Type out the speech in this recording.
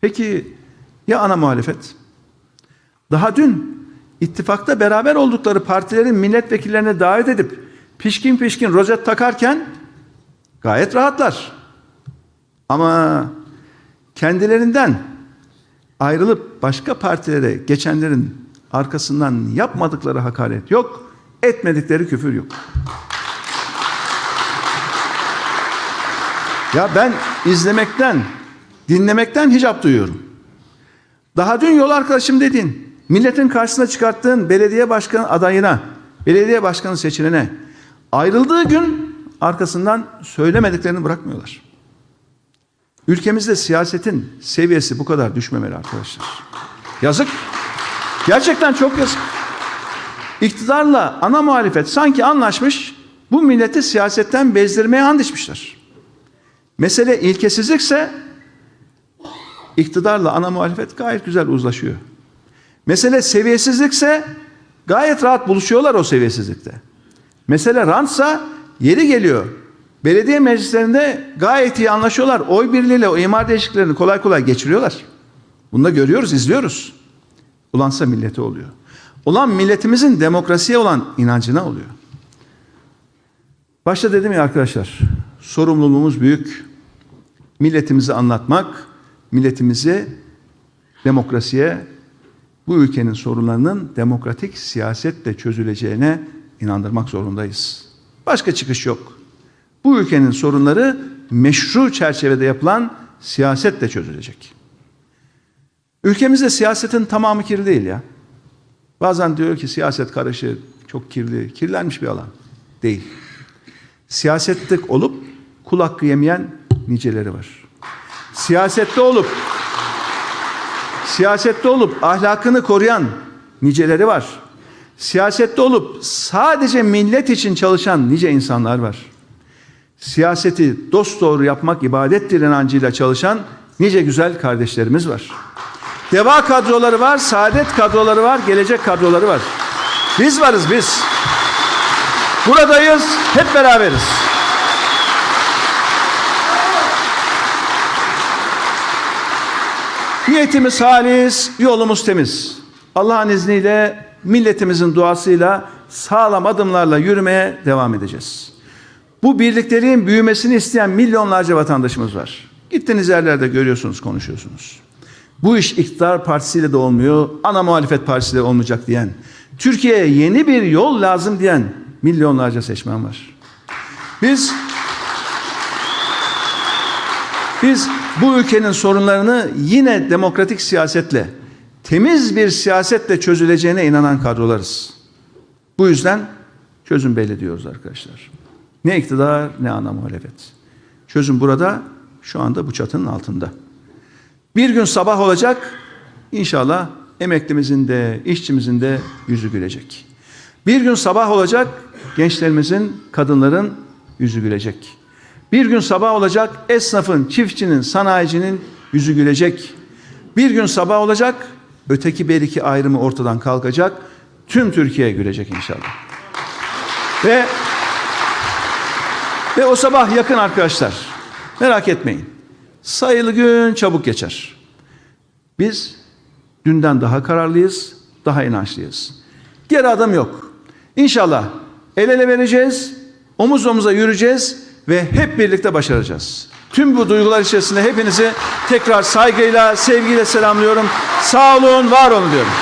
Peki ya ana muhalefet? Daha dün ittifakta beraber oldukları partilerin milletvekillerini davet edip pişkin pişkin rozet takarken gayet rahatlar. Ama kendilerinden ayrılıp başka partilere geçenlerin arkasından yapmadıkları hakaret yok, etmedikleri küfür yok. Ya ben izlemekten, dinlemekten hicap duyuyorum. Daha dün yol arkadaşım dedin, milletin karşısına çıkarttığın belediye başkanı adayına, belediye başkanı seçilene ayrıldığı gün arkasından söylemediklerini bırakmıyorlar. Ülkemizde siyasetin seviyesi bu kadar düşmemeli arkadaşlar. Yazık. Gerçekten çok yazık. İktidarla ana muhalefet sanki anlaşmış, bu milleti siyasetten bezdirmeye and içmişler. Mesele ilkesizlikse iktidarla ana muhalefet gayet güzel uzlaşıyor. Mesele seviyesizlikse gayet rahat buluşuyorlar o seviyesizlikte. Mesele rantsa yeri geliyor. Belediye meclislerinde gayet iyi anlaşıyorlar. Oy birliğiyle o imar değişikliklerini kolay kolay geçiriyorlar. Bunu da görüyoruz, izliyoruz. Ulansa milleti oluyor. Olan milletimizin demokrasiye olan inancına oluyor. Başta dedim ya arkadaşlar, sorumluluğumuz büyük. Milletimizi anlatmak, milletimizi demokrasiye, bu ülkenin sorunlarının demokratik siyasetle çözüleceğine inandırmak zorundayız. Başka çıkış yok. Bu ülkenin sorunları meşru çerçevede yapılan siyasetle çözülecek. Ülkemizde siyasetin tamamı kirli değil ya. Bazen diyor ki siyaset karışık, çok kirli, kirlenmiş bir alan. Değil. Siyasetlik olup kul hakkı yemeyen niceleri var. Siyasette olup siyasette olup ahlakını koruyan niceleri var. Siyasette olup sadece millet için çalışan nice insanlar var. Siyaseti dosdoğru yapmak ibadettir inancıyla çalışan nice güzel kardeşlerimiz var. Deva kadroları var, saadet kadroları var, gelecek kadroları var. Biz varız biz. Buradayız, hep beraberiz. Niyetimiz halis, yolumuz temiz. Allah'ın izniyle, milletimizin duasıyla sağlam adımlarla yürümeye devam edeceğiz. Bu birlikteliğin büyümesini isteyen milyonlarca vatandaşımız var. Gittiğiniz yerlerde görüyorsunuz, konuşuyorsunuz. Bu iş iktidar partisiyle de olmuyor, ana muhalefet partisiyle olmayacak diyen, Türkiye'ye yeni bir yol lazım diyen milyonlarca seçmen var. Biz biz bu ülkenin sorunlarını yine demokratik siyasetle, temiz bir siyasetle çözüleceğine inanan kadrolarız. Bu yüzden çözüm belli diyoruz arkadaşlar. Ne iktidar ne ana muhalefet. Çözüm burada, şu anda bu çatının altında. Bir gün sabah olacak, inşallah emeklimizin de, işçimizin de yüzü gülecek. Bir gün sabah olacak, gençlerimizin, kadınların yüzü gülecek. Bir gün sabah olacak, esnafın, çiftçinin, sanayicinin yüzü gülecek. Bir gün sabah olacak, öteki beriki ayrımı ortadan kalkacak, tüm Türkiye gülecek inşallah. Ve ve o sabah yakın arkadaşlar. Merak etmeyin. Sayılı gün çabuk geçer. Biz dünden daha kararlıyız, daha inançlıyız. Geri adım yok. İnşallah el ele vereceğiz, omuz omuza yürüyeceğiz ve hep birlikte başaracağız. Tüm bu duygular içerisinde hepinizi tekrar saygıyla, sevgiyle selamlıyorum. Sağ olun, var olun diyorum.